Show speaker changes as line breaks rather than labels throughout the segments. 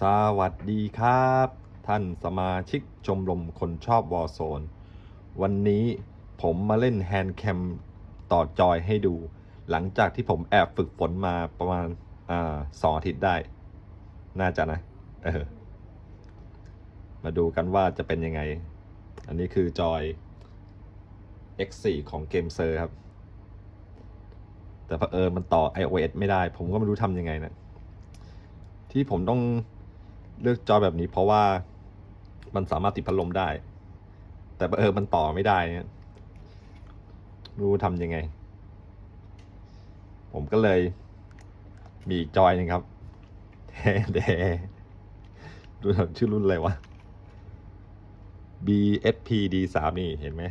สวัสดีครับ ท่านสมาชิกชมรมคนชอบวอโซน วันนี้ผมมาเล่นแฮนด์แคมต่อจอยให้ดู หลังจากที่ผมแอบฝึกฝนมาประมาณอ่าสองอาทิตย์ได้ น่าจะนะเออมาดูกันว่าจะเป็นยังไง อันนี้คือจอย X4 ของเกมเซอร์ครับ แต่เผอิญมันต่อ iOS ไม่ได้ ผมก็ไม่รู้ทำยังไงนะ ที่ผมต้อง เลือกจอแบบนี้เพราะว่ามันสามารถติดพัดลมได้ แต่เออมันต่อไม่ได้เนี่ยรู้ทำยังไง ผมก็เลย มีอีกจอยหนึงครับแทแดดูชื่อรุ่นอะไรวะ BSP D3 นี่เห็นไหม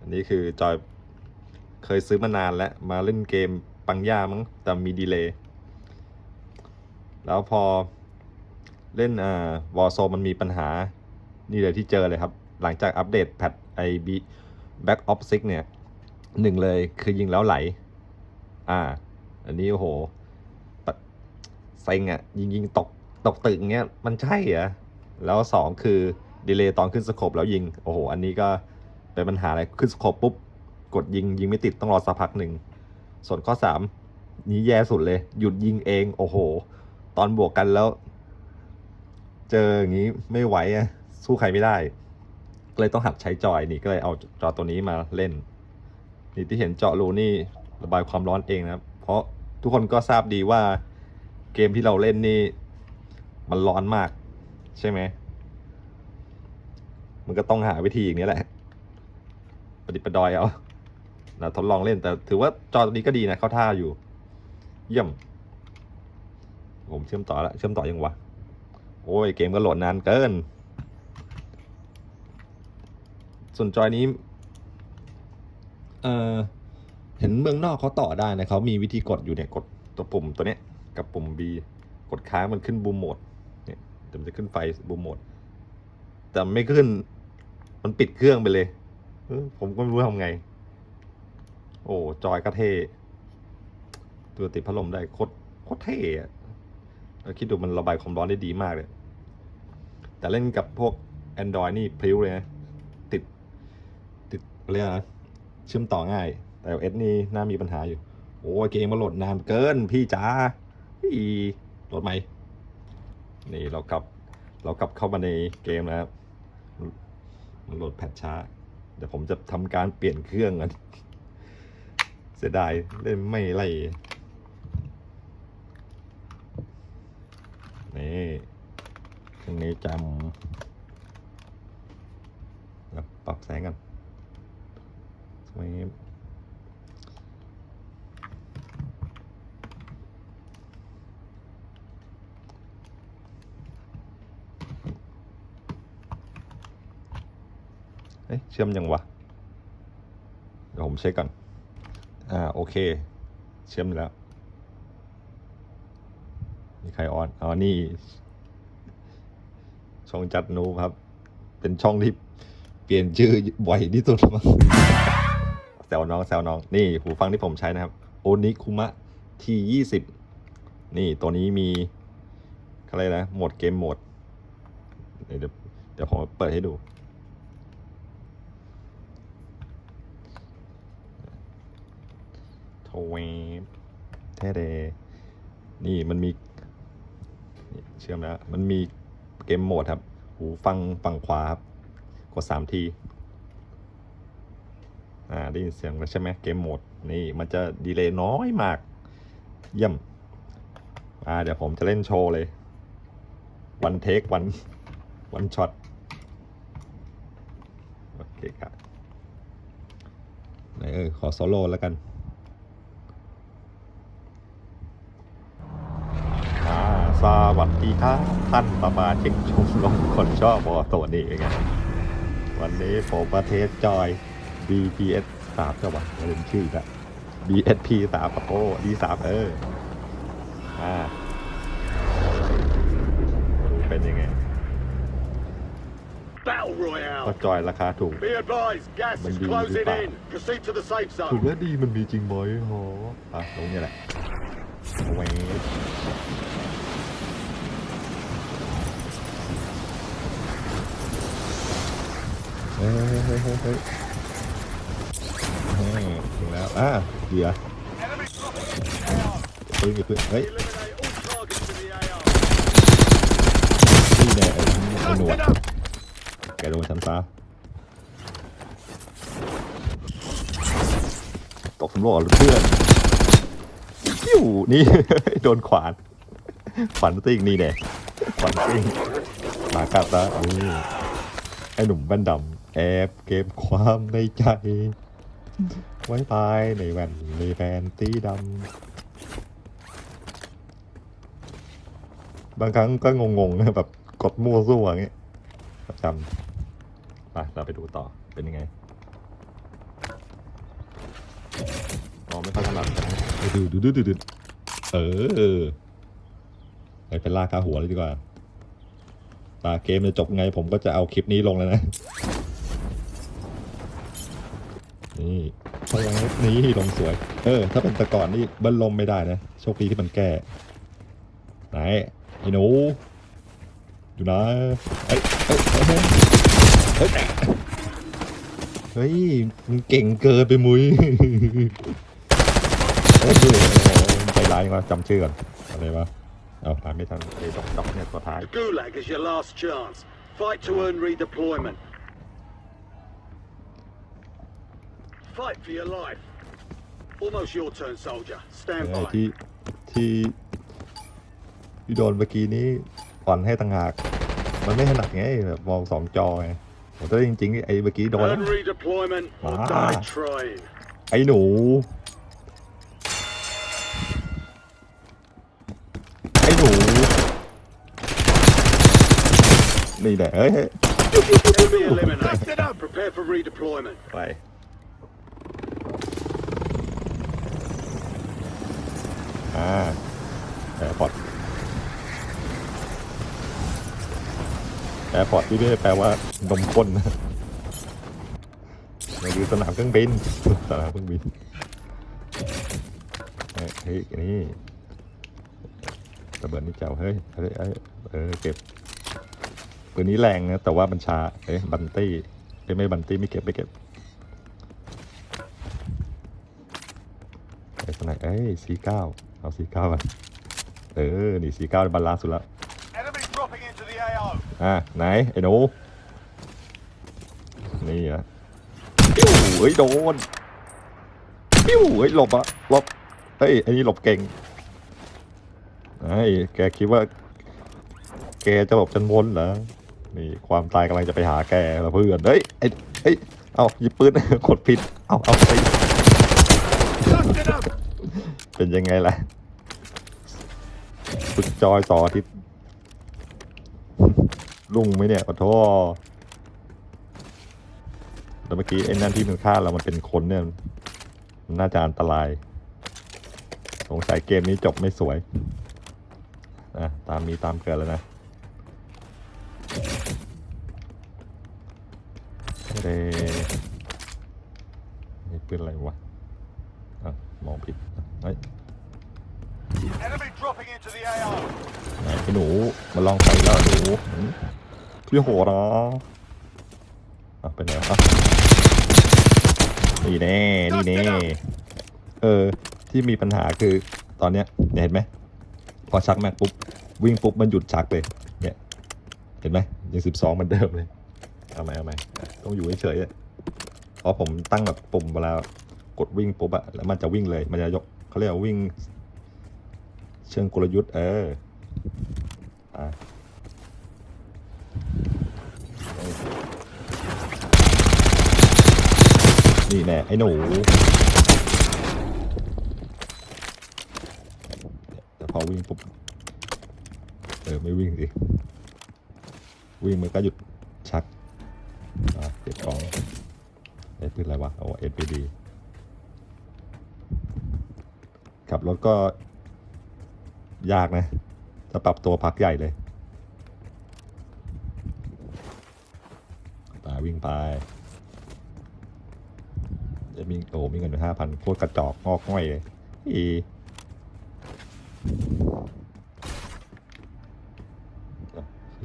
อันนี้คือจอยเคยซื้อมานานแล้ว มาเล่นเกมปังย่ามั้งแต่มีดีเลย์แล้วพอ เล่นอ่าวอร์โซมันมีปัญหา นี่เลยที่เจอเลยครับ หลังจากอัปเดตแพทไอบีแบ็กออฟซิกเนี่ยหนึ่งเลยคือยิงแล้วไหล อ่า อันนี้โอ้โหเซ็งอะยิงยิงตกตกตึกเงี้ย มันใช่เหรอ แล้วสองคือดีเลย์ตอนขึ้นสโคปแล้วยิง โอ้โห อันนี้ก็เป็นปัญหาอะไร ขึ้นสโคปปุ๊บ กดยิงยิงไม่ติดต้องรอสักพักหนึ่ง ส่วนข้อสามนี้แย่สุดเลย หยุดยิงเอง โอ้โห ตอนบวกกันแล้ว เจออย่างนี้ไม่ไหวอะสู้ใครไม่ได้ก็เลยต้องหัดใช้จอยนี่ก็เลยเอาจอตัวนี้มาเล่น นี่ที่เห็นเจาะรูนี่ระบายความร้อนเองนะครับ เพราะทุกคนก็ทราบดีว่าเกมที่เราเล่นนี่ มันร้อนมาก ใช่ไหม มันก็ต้องหาวิธีอย่างนี้แหละประดิปดอยเอาเราทดลองเล่นแต่ถือว่าจอตัวนี้ก็ดีนะเข้าท่าอยู่ เยี่ยม ผมเชื่อมต่อแล้วเชื่อมต่อยังวะ โอ้ยเกมก็โหลดนานเกิน ส่วนจอยนี้ เออเห็นเมืองนอกเขาต่อได้นะเขามีวิธีกดอยู่เนี่ยกดตัวปุ่มตัวเนี้ยกับปุ่ม B กดค้างมันขึ้นบูมโหมดเนี่ยเดี๋ยวมันจะขึ้นไฟบูมโหมด แต่ไม่ขึ้น มันปิดเครื่องไปเลย ผมก็ไม่รู้ทำไง โอ้จอยก็เท่ตัวติดพัดลมได้โคตรโคตรเท่อะเราคิดดูมันระบายความร้อนได้ดีมากเลย แต่เล่นกับพวก Android นี่พริ้วเลยนะ ติด ติดเรียกอะไรนะเชื่อมต่อง่าย แต่ iOS นี่น่ามีปัญหาอยู่ โอ้เกมมาโหลดนานเกินพี่จ๋าพี่โหลดไหม นี่เรากลับ เรากลับเข้ามาในเกมแล้วมันโหลดแพทช้า เดี๋ยวผมจะทำการเปลี่ยนเครื่องกัน เสียดายเล่นไม่ไล่ นี่เครื่องนี้ จำแล้วปรับแสงกันสวยงามเอ๊ะเชื่อมยังวะ เดี๋ยวผมเช็คก่อน อ่า โอเค เชื่อมแล้ว มีใครออนอ๋อนี่ ช่องจัดนูครับ เป็นช่องที่เปลี่ยนชื่อบ่อยที่สุดมั้งแซวน้องแซวน้อง นี่หูฟังที่ผมใช้นะครับ โอนิคุมะทียี่สิบนี่ตัวนี้มีอะไรนะโหมดเกมโหมด เดี๋ยวเดี๋ยวผมเปิดให้ดู โทเวฟแท้เดนี่มันมี เชื่อมแล้ว มันมี เกมโหมดครับ หูฟังฝั่งขวาครับ กดสามที อ่า ได้ยินเสียงแล้วใช่ไหมเกมโหมด นี่มันจะดีเลย์น้อยมาก เยี่ยม อ่า เดี๋ยวผมจะเล่นโชว์เลย วันเทควันวันช็อต โอเคครับไหนเออ ขอโซโล่แล้วกัน อ่า สวัสดีครับท่านประมาชิกชมรมคนชอบบอตัวนี้เป็นไงวันนี้ผมประเทศจอย BPS สามจังหวัดลืมชื่ออีกแล้ว BSP สามโอ้ D สามเอออ่าดูเป็นยังไง
Battle
ก็
Royale.
จอยราคาถูก
Be advised, gas
Mình
is
đi
closing
vi phạm.
in. Proceed to the safe
ถูก
zone.
และดีมันมีจริงไหมฮะอะตรงนี้แหละเวฟ เฮ้ยถึงแล้วอะเหยื่อ
Enemy dropping into the AO.
ปืนกับปืนเฮ้ย
Eliminate all targets in the AO.
นี่แน่ไอ้ไอ้หนวดแกโดนฉันซะตกสำรวจเพื่อนปิ้วนี่ โดนขวานขวานติ้งนี่แน่ขวานติ้งหมากัดซะนี่ไอ้หนุ่มแว่นดำ แอบเก็บความในใจ ไว้ภายในแว่นในแฟนตีดำบางครั้งก็งงๆนะแบบกดมั่วซั่วอย่างเงี้ยประจำไปเราไปดูต่อเป็นยังไงอ๋อไม่ค่อยถนัดดูดูดูดูดูเออไปเป็นลากคาหัวเลยดีกว่าตาเกมจะจบไงผมก็จะเอาคลิปนี้ลงแล้วนะ นี่พลังนี้ลงสวย เออ ถ้าเป็นต่ก่อนนี่เบิ้ลลมไม่ได้นะ โชคดีที่มันแก้ ไหนไอ้หนู อยู่นะเอ้ยเอ้ยเอ้ยเฮ้ยเฮ้ยมึงเก่งเกินไปมุ้ยเอ้ยดูมันใจร้ายมาจำชื่อก่อนอะไรวะเอาตามไม่ทันไอ้ดอกดอกเนี่ยตัวท้าย
Gulag is your last chance. Fight to earn redeployment. Fight for your life. Almost your turn, soldier.
เอ
Stand
อ
by.
ที่ที่ที่โดนเมื่อกี้นี้ผ่อนให้ต่างหาก มันไม่ถนัดไงแบบมองสองจอไงผมแต่จริงๆไอ้เมื่อกี้โดนแล้ว
Earn redeployment or
Ah.
die trying.
ไอ้หนู ไอ้หนู นี่แหละเฮ้ย
Enemy eliminated. Prepare for redeployment.
ไป อ่าแอร์พอร์ตแอร์พอร์ตที่ไม่ได้แปลว่านมข้นนะมันคือสนามเครื่องบินสนามเครื่องบินเฮ้ยนี่ระเบิดนี่เจ้าเฮ้ยเฮ้ยเออเก็บปืนนี้แรงนะแต่ว่ามันช้าเอ้ยบันตี้เอ้ยไม่บันตี้ไม่เก็บไม่เก็บไอ้สไนเอ้ยสีเก้า เอาสีเก้ากันเออ นี่สีเก้าบาลานซ์สุดแล้ว
Enemy dropping into the AO.
อะไหน ไอ้หนูนี่อะปิ้วเฮ้ย โดน ปิ้วเฮ้ย หลบอะหลบ เฮ้ย ไอ้นี่หลบเก่งไอ้ยแกคิดว่า แกจะหลบจนวนเหรอ นี่ความตายกำลังจะไปหาแกแล้วเพื่อน เฮ้ย ไอ้เฮ้ย เอาหยิบปืนกดผิด เอาเอาไป
Dusted up.
เป็นยังไงล่ะฝึกจอยต่อทิตย์ลุ่งไหมเนี่ยขอโทษแล้วเมื่อกี้ไอ้นั่นที่มันฆ่าเรามันเป็นคนเนี่ยมันน่าจะอันตราย สงสัยเกมนี้จบไม่สวยนะตามมีตามเกิดแล้วนะเดนี่ปืนอะไรวะ องผิดเฮ้ย
Enemy dropping into the AO.
ไหนไอ้หนูมาลองไปแล้วหนูหืมพี่โหดนะอะเป็นไงอะนี่แน่นี่แน่เออ ที่มีปัญหาคือตอนเนี้ยเนี่ยเห็นไหมพอชักแม็กปุ๊บ วิ่งปุ๊บ มันหยุดชักเลย เนี่ย เห็นไหมยังสิบสองเหมือนเดิมเลย เอาไหมเอาไหมต้องอยู่เฉยๆอะเพราะผมตั้งแบบปุ่มเวลา กดวิ่งปุ๊บอะแล้วมันจะวิ่งเลย มันจะยกเขาเรียกว่าวิ่ง เชิงกลยุทธ์เอออะนี่แน่ไอ้หนูแต่พอวิ่งปุ๊บ เออ ไม่วิ่งสิ วิ่งมันก็หยุดชักเก็บของไอ้ปืนอะไรวะโอ้เอา SPD ขั บรถก็ ยากนะ จะปรับตัวพักใหญ่เลยไปวิ่งไปจะมีโตมีเงินห้าพันโคตรกระจอกงอกง่อยเลยอี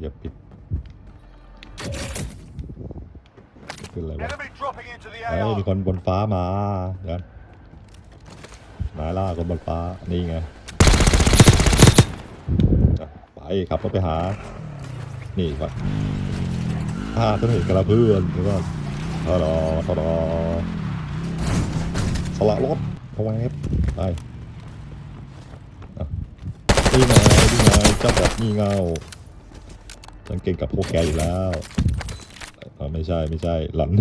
อย่าปิดคืออะไรวะ
Enemy dropping dropping into the
เอ้ยมีคนบนฟ้ามาเดี๋ยวห มาล่าคนบนฟ้า นี่ไงไปขับรถไปหา นี่ก่อนอ่าต้นเห็นกันละเพื่อนแล้วก็ทอดอทอดอสละรถเอาไว้ไปนี่ไงนี่ไงเจ้าแบบนี่เงาฉันเก่งกับพวกแกอยู่แล้วไม่ใช่ไม่ใช่หลัน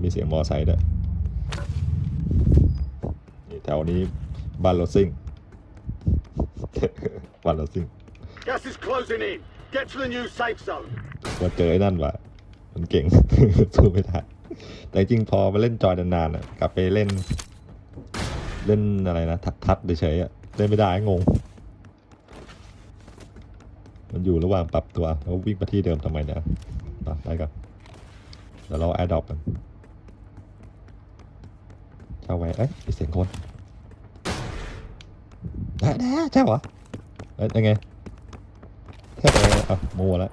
มมีเสียงมอไซค์ด้วยนี่แถวนี้บ้านรถซิ่ง บ้านรถซิ่ง
Gas is closing in. Get to the new safe zone.
ว่าเจอไอ้นั่นว่ะ มันเก่ง สู้ไม่ได้แต่จริงๆพอมาเล่นจอยนานๆอะ กลับไปเล่น เล่นอะไรนะ ทัดทัดๆเฉยๆอะ เล่นไม่ได้งง มันอยู่ระหว่างปรับตัวแล้ววิ่งมาที่เดิมทำไมเนี่ยไปไปกันเดี๋ยวเราแอดดอปกัน เข้าไว้เอ้ยเสียงคนแน่แน่ใช่เหรอเอ้ยยังไงแค่ไปอะมัวแล้ว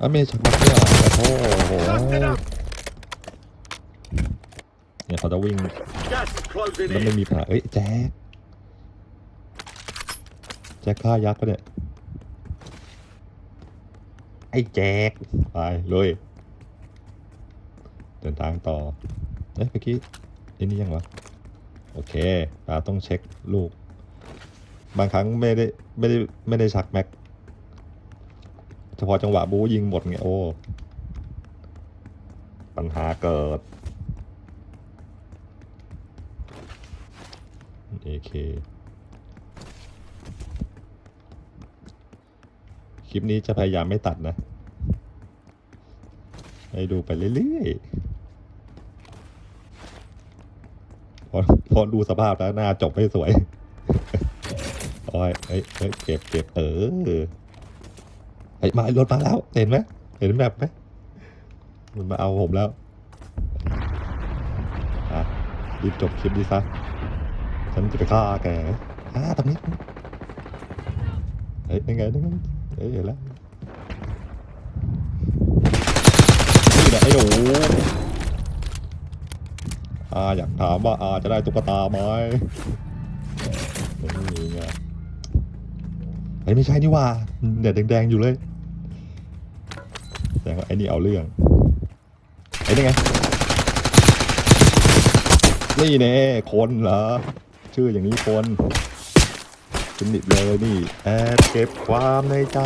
อ้ยไม่ชักมักเนี่ยโอ้โหเนี่ยเขาจะวิ่งแล้วไม่มีปัญหาเอ้ยแจ็คแจ็คฆ่ายักษ์ปะเนี่ย ไอ้แจ็คไปเลยเดินทางต่อเอ้ยเมื่อกี้ไอ้นี่ยังวะโอเคตาต้องเช็คลูก บางครั้งไม่ได้ไม่ได้ไม่ได้ชักแม็กเฉพาะจังหวะบูยิงหมดไงโอ้ปัญหาเกิด AK ค คลิปนี้จะพยายามไม่ตัดนะ ให้ดูไปเรื่อยๆพอพอดูสภาพแล้วหน้าจบไม่สวยโอ้ยเฮ้ยเฮ้ยเก็บเก็บเออเฮ้ยมารถมาแล้ว เห็นไหมเห็นแบบไหมมันมาเอาผมแล้วอะรีบจบคลิปดีซะฉันจะไปฆ่าแกอ่าตรงนี้เฮ้ยยังไงยังไง เฮ้ยเห็นแล้วนี่แหละไอ้หนูอาอยากถามว่าอาจะได้ตุ๊กตาไหมไม่มีไงเฮ้ยไม่ใช่นี่ว่าเด็ดแดงๆอยู่เลยแสดงว่าไอ้นี่เอาเรื่องไอ้นี่ไงนี่แน่คนเหรอชื่ออย่างนี้คน สนิทเลยนี่แอบเก็บความในใจ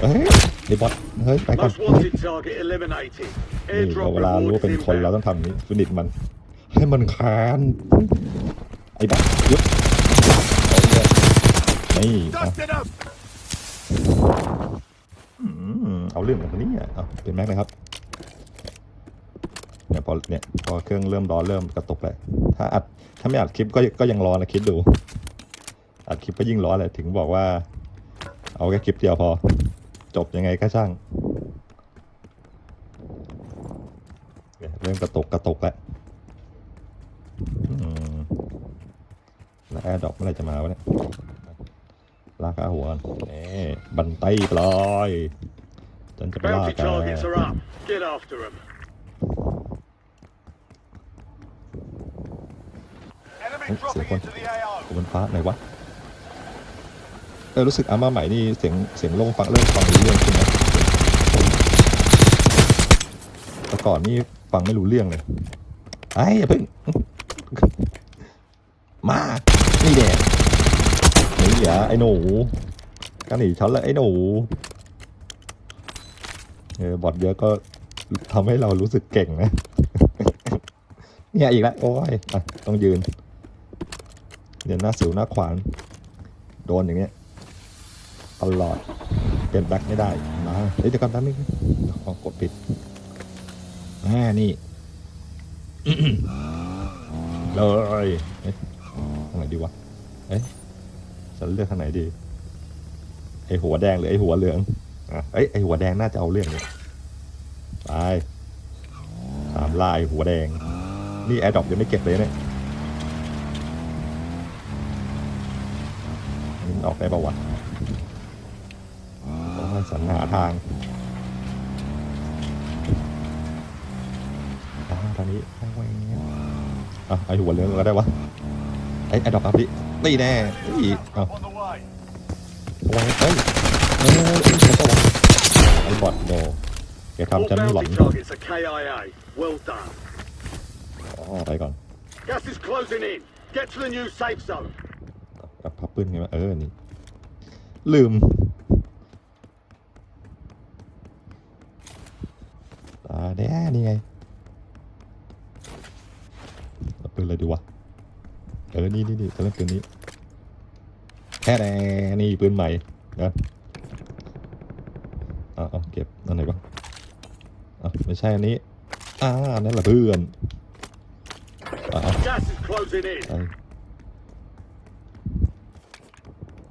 เฮ้ยไอ้บอสเฮ้ยไปก่อน
Most wanted target eliminated.
นี่เรา
Airdrop
เวลารู้
reward
เป็น
is
คนเรา
inbound.
ต้องทำอย่างนี้สนิทมัน ให้มันคานไอ้บอสหยุดเอาเลยนี่เอา
Dusted up.
อืมเอาเรื่องแบบนี้อะเอาเป็นแม็กนะครับเนี่ยพอเนี่ยพอเครื่องเริ่มร้อนเริ่มกระตุกเลยถ้าอัดถ้าไม่อัดคลิปก็ก็ยังร้อนนะคิดดู อัดคลิปก็ยิ่งร้อนเลยถึงบอกว่า เอาแค่คลิปเดียวพอ จบยังไงก็ช่างเนี่ยเริ่มกระตุกกระตุกแล้วอืมแล้วแอร์ดรอปเมื่อไหรจะมาวะเนี่ยลากขาหัวก่อนนี่บันไตปลอยฉันจะไปล่า
Bounty
แก
targets are up. Get after them. Enemy
Oh,
dropping
sick one.
into the AO.
กูมันฟ้าไหนวะ เออรู้สึกอาม่าใหม่นี่เสียงเสียงลงฟังเริ่มฟังรู้เรื่องขึ้นนะแต่ก่อนนี่ฟังไม่รู้เรื่องเลยไอ้ยอย่าเพิ่งมานี่แดดหนีเหรอไอ้หนูกันหนีฉันเลยไอ้หนูเออบอดเยอะก็ทำให้เรารู้สึกเก่งนะเนี่ยอีกแล้วโอ้ยอต้องยืน เดี๋ยวหน้าสิวหน้าขวาน โดนอย่างเนี้ย ตลอดเปลี่ยนแบ็คไม่ได้มาเดี๋ยวก่อนแป๊บนึงอ๋อกดผิดแม่นี่เลยเอ๊ะทางไหนดีวะเอ๊ะฉันเลือกทางไหนดี ไอหัวแดงหรือไอหัวเหลืองอะเอ้ยไอหัวแดงน่าจะเอาเรื่องนี้ไปตามลาไอหัวแดง นี่แอร์ดรอปยังไม่เก็บเลยเนี่ยออกได้ปะวะ ต้องสรรหาทางตอ่าทางนี้แหวงอะไอหัวเรืองก็ได้วะไอไอดอกอัพดินี่แน่อีเอา
On the way.
เอาไว้เอ้ยเอ้ยเอ้ยเขาก็วะไอบอทโดแก
All
ทำฉันหลอน
bounty targets are KIA. Well done.
อ๋อไปก่อนกับพับปืนไงวะเออนี่ลืม ตาแน่นี่ไงปืนอะไรดีวะเออนี่นี่นี่จะเล่นปืนนี้แค่แน่นี่ปืนใหม่นะเอาเอาเก็บอันไหนบ้างอะไม่ใช่อันนี้อ่านั่นแหละเพื่อนอะเอาไป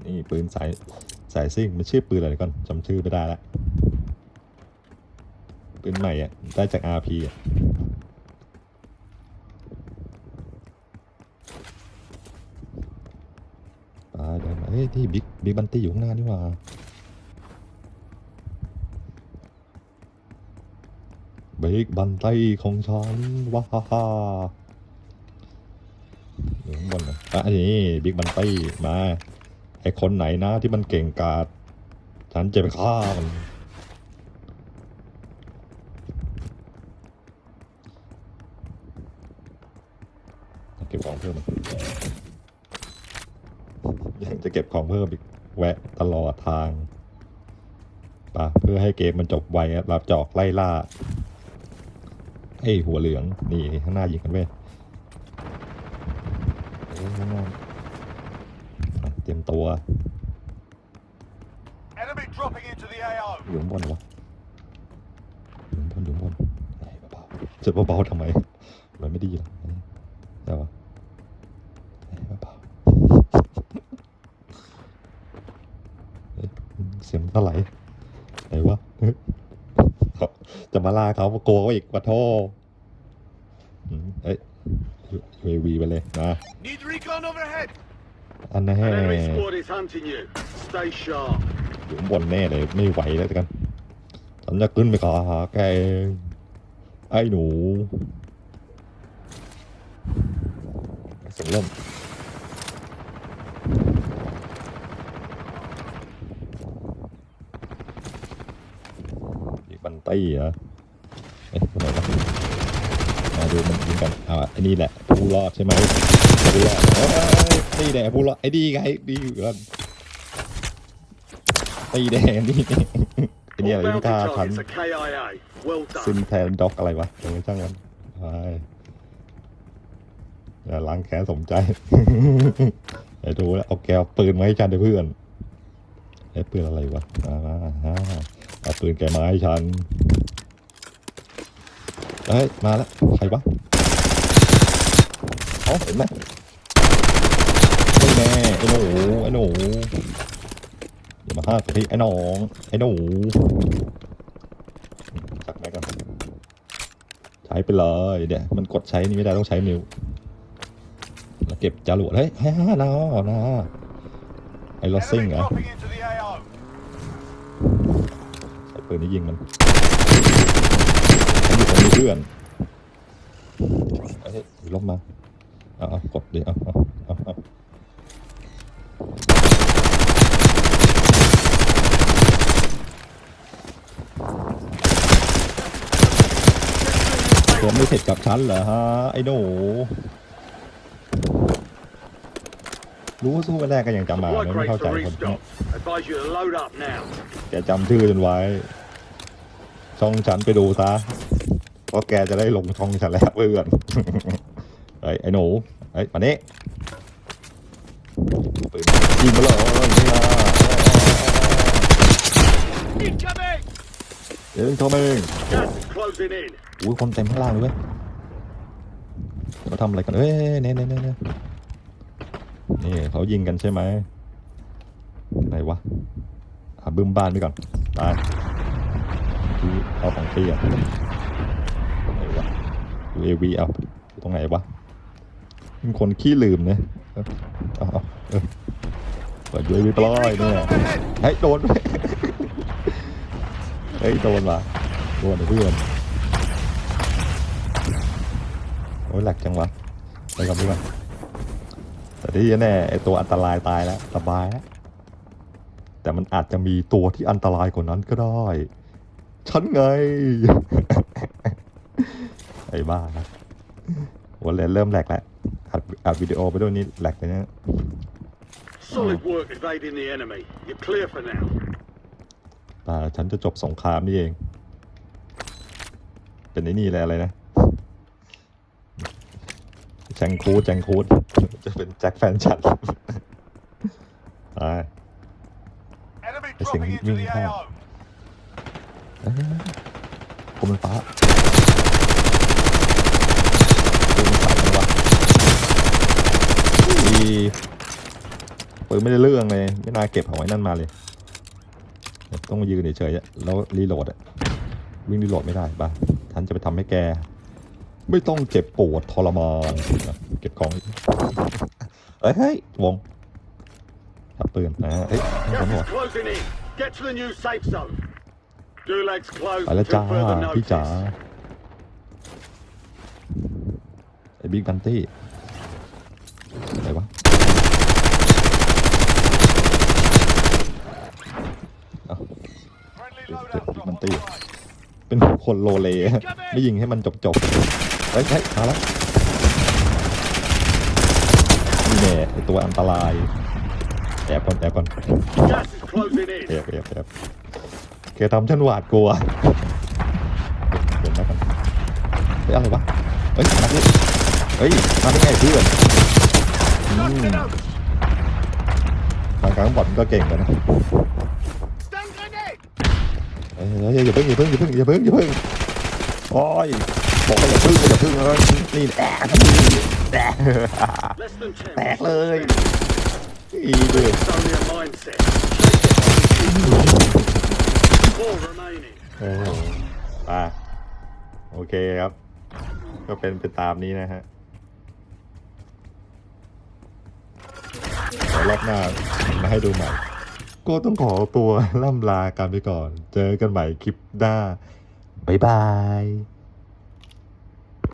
นี่ปืนสายสายซิ่งมันชื่อปืนอะไรก่อนจำชื่อไม่ได้ละ ปืนใหม่อะ ได้จาก RP อะตายเดินมาเฮ้ยที่บิ๊กบิ๊กบันตี้อยู่ข้างหน้านี่หว่าบิ๊กบันตี้ของฉันว้าฮ่าฮ่าอยู่ข้างบนเหรออะนี่บิ๊กบันตี้มาไอคนไหนนะที่มันเก่งกาจฉันจะไปฆ่ามัน เก็บของเพิ่มอีกแวะตลอดทางปะเพื่อให้เกมมันจบไวอะรับจอกไล่ล่าไอ้หัวเหลืองนี่ข้างหน้ายิงกันเว้ยเอ้ยข้างหน้าอะเตรียมตัว
Enemy dropping into the AO.
อยู่ข้างบนวะอยู่ข้างบนอยู่ข้างบนไหนเบาๆจะเบาๆทำไมมันไม่ดีหรอกใช่ปะไหนเบาๆเฮ้ย เสียงเท่าไหร่ไหนวะเฮ้ยจะมาล่าเขาโกงเขาอีกวะโทอืมเอ้ยเววีไปเลยมา
Need recon overhead.
อันนั้น
An enemy squad is hunting you. Stay sharp.
อยู่ข้างบนแน่เลยไม่ไหวแล้วกันฉันจะขึ้นไปขอหาแกเองไอ้หนูเสียงเริ่มอีกบัน ตี้เหรอเอ๊ะคนไหนวะมาดูมันยิงกันอ่าไอ้นี่แหละผู้รอดใช่ไหมผู้รอดเอ้ยนี่แหละผู้รอดไอ้ดีไงดีอยู่กันตีแดงนี่ไอ
All
เนี่ยอะไร
bounty
ที่ท่าพัน
targets are KIA. Well
ซิน
done.
แทนด็อกอะไรวะเออช่างมันไปอย่าล้างแค้นสมใจไอ้ดูแล้วเอาแกวปืนมาให้ฉันด้วยเพื่อนไอ้ปืนอะไรวะมามาฮ่าเอาปืนแกมาให้ฉัน เฮ้ย มาแล้ว ใครวะเอ้าเห็นไหมไม่แน่ไอ้หนูไอ้หนูอย่ามาฆ่าสิไอ้น้องไอ้หนูจักแม็กกันใช้ไปเลยเดี๋ยวมันกดใช้นี่ไม่ได้ต้องใช้มิวแล้วเก็บจรวดเฮ้ยฮ่าฮ่านานาไอ้ลอสซิ่งเหรอใช้ปืนนี้ยิงมัน ฉันอยู่ตรงนี้เพื่อนเฮ้ยลบมาเอาเอากดดิเอาเอาเอาเอาตัวไม่เสร็จกับฉันเหรอฮะ ไอ้หนูรู้สู้ไม่ได้ก็ยังจำมา
Supply
ไม่เข้า
crates
ใจ
to
คนเนี้ย
restock. Advise you to load up now.
แกจำชื่อฉันไว้ ช่องฉันไปดูซะ เพราะแกจะได้ลงช่องฉันแล้วเพื่อนไอ้ยไอ้หนูไอ้ยมานี่ปืนยิงมาเลยนี่นะเดี๋ยวเขาเองอุ้ยคนเต็มข้างล่างเลยเว้ยเขาทำอะไรกันเอ้ยเน่เน่เน่เน่นี่เขายิงกันใช่ไหมไหนวะอะบึ้มบ้านไปก่อนตายที่เอาของฟรีอะ เอาตรงไหนวะเป็นคนขี้ลืมเนี่ยเออเออเออเปิดด้วยวิปลอยเนี่ยเฮ้ยโดนเฮ้ยโดนว่ะโดนเพื่อนโอ้ยหลักจังวะไปกับดีกว่าแต่ที่แน่ไอตัวอันตรายตายแล้วสบายแล้วแต่มันอาจจะมีตัวที่อันตรายกว่านั้นก็ได้ ฉันไง ไอ้บ้านะวันเลยเริ่มแหลกแล้วอัดอัดวิดีโอไปด้วยนี่แหลกเลยนะ
Solid work evading the enemy. You're clear for now.
แต่ฉันจะจบสงครามนี่เอง เป็นไอ้นี่เลยอะไรนะแจงคูดแจงคูด จะเป็นแจ็คแฟนฉันอ่า
Enemy
This thing
dropping into
really
the
hard.
AO.
เอ้ยกูมันฟ้าปืนมันสายจังวะอี ปืนไม่ได้เรื่องเลย ไม่น่าเก็บเอาไว้นั่นมาเลย ต้องมายืนเฉยๆอะแล้วรีโหลดอะวิ่งรีโหลดไม่ได้ป่ะท่านจะไปทำให้แก ไม่ต้องเจ็บปวดทรมานนะเก็บของเอ้ยเฮ้ยวงทับปืนนะเฮ้ยให้ผม
Gas
หน่อย
is closing in. Get to the new safe zone. Gulag's closed
ไปแล้ว
until
จ้า
further
พี่จ๋า
notice.
ไอ้บิ๊กบันตี้อะไรวะเอ้า
Friendly
Good,
loadout
good,
drop
good,
on the
good.
way.
เป็น คนโลเลไม่ยิงให้มันจบจบเฮ้ยเฮ้ยมาแล้วนี่แน่ไอตัวอันตรายแอบก่อนแอบก่อนแอบแอบแอบแกทำฉันหวาดกลัวเดี๋ยวนะกันเฮ้ยอะไรวะเฮ้ยมาดิเฮ้ยมาได้ไงเพื่อนอืม
Knocking out.
บางครั้งบอลก็เก่งกันนะ
Stun grenade.
เฮ้ยเฮ้ย อย่าเพิ่งอย่าเพิ่งอย่าเพิ่งอย่าเพิ่งอย่าเพิ่งโอ้ยบอกว่าอย่าเพิ่งอย่าเพิ่งแล้วนี่แอะแอะ
Less than 10.
แตกเลยอีเดือ
It's only a mindset. Four remaining.
โอ้โหอะโอเคครับ ก็เป็นไปตามนี้นะฮะรอบหน้ามาให้ดูใหม่ ก็ต้องขอตัวล่ำลากันไปก่อน เจอกันใหม่คลิปหน้า บ๊ายบาย